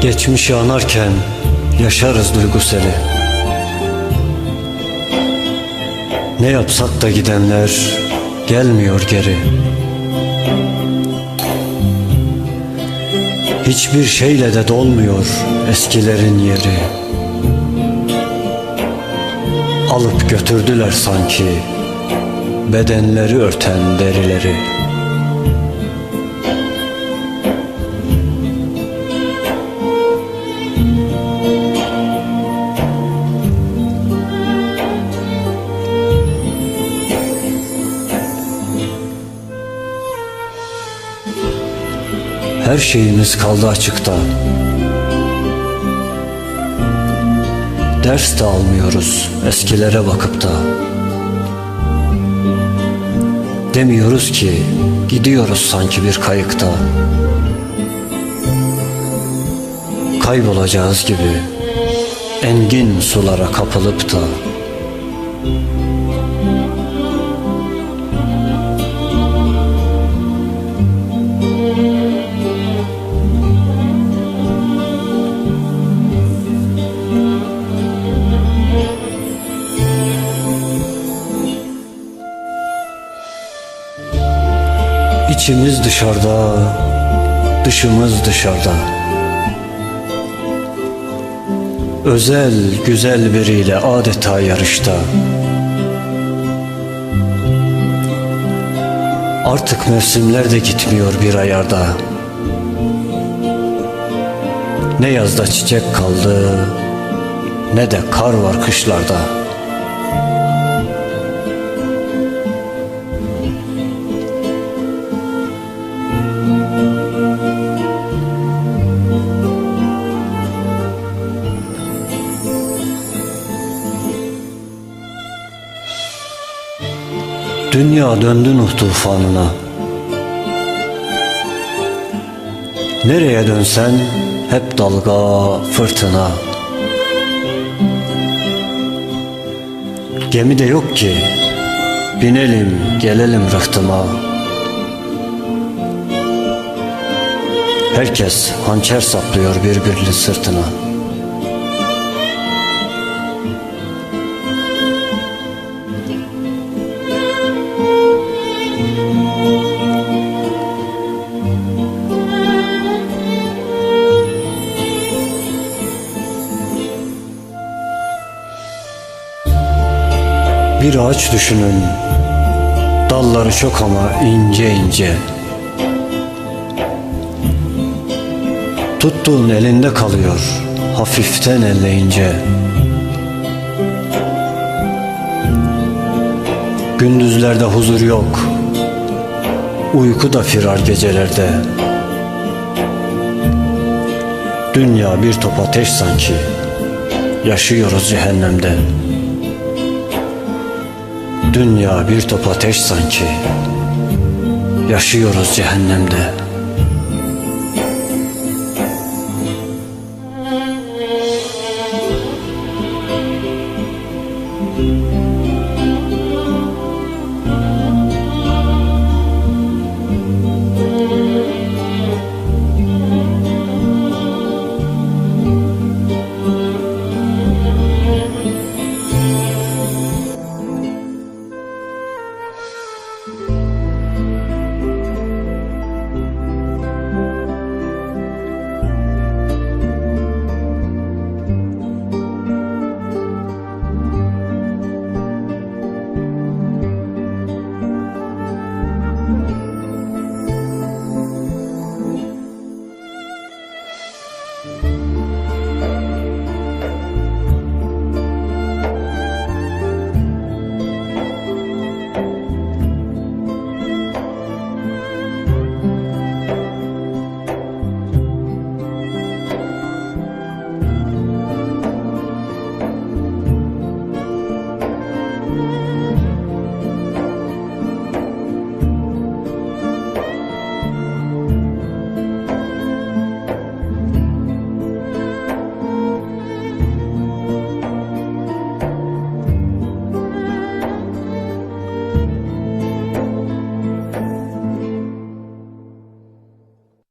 Geçmişi anarken yaşarız duyguseli. Ne yapsak da gidenler gelmiyor geri. Hiçbir şeyle de dolmuyor eskilerin yeri. Alıp götürdüler sanki bedenleri örten derileri Her şeyimiz kaldı açıkta. Ders de almıyoruz eskilere bakıp da. Demiyoruz ki gidiyoruz sanki bir kayıkta. Kaybolacağız gibi engin sulara kapılıp da. İçimiz dışarıda, dışımız dışarıda. Özel, güzel biriyle adeta yarışta. Artık mevsimler de gitmiyor bir ayarda. Ne yazda çiçek kaldı, ne de kar var kışlarda. Dünya döndü Nuh tufanına. Nereye dönsen hep dalga, fırtına. Gemi de yok ki Binelim, gelelim rıhtıma. Herkes hançer saplıyor birbirinin sırtına Bir ağaç düşünün. Dalları çok ama ince ince. Tuttuğun elinde kalıyor Hafiften elleyince. Gündüzlerde huzur yok. Uyku da firar gecelerde. Dünya bir top ateş sanki. Yaşıyoruz cehennemde Dünya bir top ateş sanki. Yaşıyoruz cehennemde